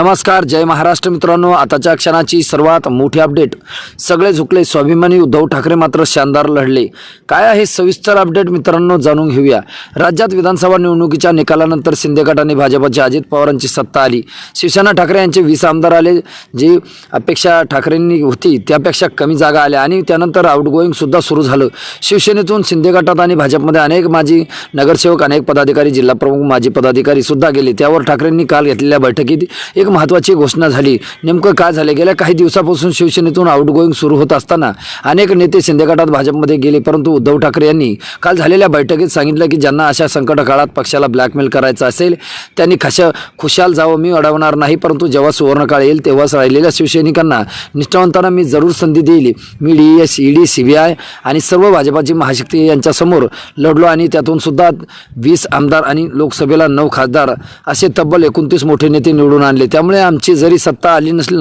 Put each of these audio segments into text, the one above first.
नमस्कार जय महाराष्ट्र मित्रांनो. आताच्या क्षणाची सर्वात मोठी अपडेट. सगळे झुकले स्वाभिमानी उद्धव ठाकरे मात्र शानदार लढले. काय आहे सविस्तर अपडेट मित्रांनो जाणून घेऊया. राज्यात विधानसभा निवडणुकीच्या निकालानंतर शिंदे गट आणि भाजपच्या अजित पवारांची सत्ता आली. शिवसेना ठाकरे यांचे वीस आमदार आले जी अपेक्षा ठाकरेंनी होती त्यापेक्षा कमी जागा आल्या आणि त्यानंतर आउटगोईंगसुद्धा सुरू झालं. शिवसेनेतून शिंदे गटात आणि भाजपमध्ये अनेक माजी नगरसेवक अनेक पदाधिकारी जिल्हाप्रमुख माजी पदाधिकारी सुद्धा गेले. त्यावर ठाकरेंनी काल घेतलेल्या बैठकीत एक महत्त्वाची घोषणा झाली. नेमकं काय झालं? गेल्या काही दिवसापासून शिवसेनेतून आउटगोईंग सुरू होत असताना अनेक नेते शिंदे गटात भाजपमध्ये गेले परंतु उद्धव ठाकरे यांनी काल झालेल्या बैठकीत सांगितलं की ज्यांना अशा संकट काळात पक्षाला ब्लॅकमेल करायचं असेल त्यांनी खशा खुशाल जावं मी अडवणार नाही परंतु जेव्हा सुवर्णकाळ येईल तेव्हाच राहिलेल्या शिवसैनिकांना निष्ठावंतांना मी जरूर संधी देईल. मी D S E D C B I आणि सर्व भाजपाची महाशक्ती यांच्यासमोर लढलो आणि त्यातून सुद्धा वीस आमदार आणि लोकसभेला नऊ खासदार असे तब्बल एकोणतीस मोठे नेते निवडून आणले त्यामुळे आमची जरी सत्ता आली नसली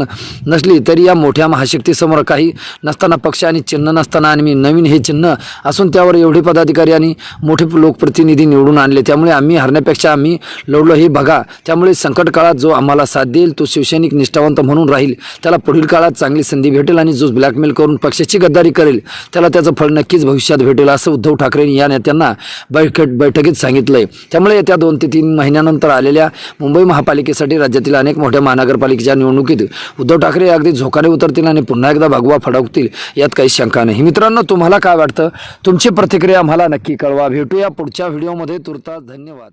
नसली तरी या मोठ्या महाशक्तीसमोर काही नसताना पक्ष आणि चिन्ह नसताना आणि मी नवीन हे चिन्ह असून त्यावर एवढे पदाधिकारी आणि मोठे लोकप्रतिनिधी निवडून आणले. त्यामुळे आम्ही हरण्यापेक्षा आम्ही लढलो हे बघा. त्यामुळे संकट काळात जो आम्हाला साथ देईल तो शिवसैनिक निष्ठावंत म्हणून राहील. त्याला पुढील काळात चांगली संधी भेटेल आणि जो ब्लॅकमेल करून पक्षाची गद्दारी करेल त्याला त्याचं फळ नक्कीच भविष्यात भेटेल असं उद्धव ठाकरे या नेत्यांना बैठक बैठकीत सांगितलंय. त्यामुळे येत्या दोन ते तीन महिन्यानंतर आलेल्या मुंबई महापालिकेसाठी राज्यातील अनेक मोठ्या महानगरपालिकेच्या निवडणुकीत उद्धव ठाकरे अगदी झोकाने उतरतील आणि पुन्हा एकदा भगवा फडकतील यात काही शंका नाही. मित्रांनो तुम्हाला काय वाटतं? तुमची प्रतिक्रिया आम्हाला नक्की कळवा. भेटूया पुढच्या व्हिडिओमध्ये. तुर्तास धन्यवाद.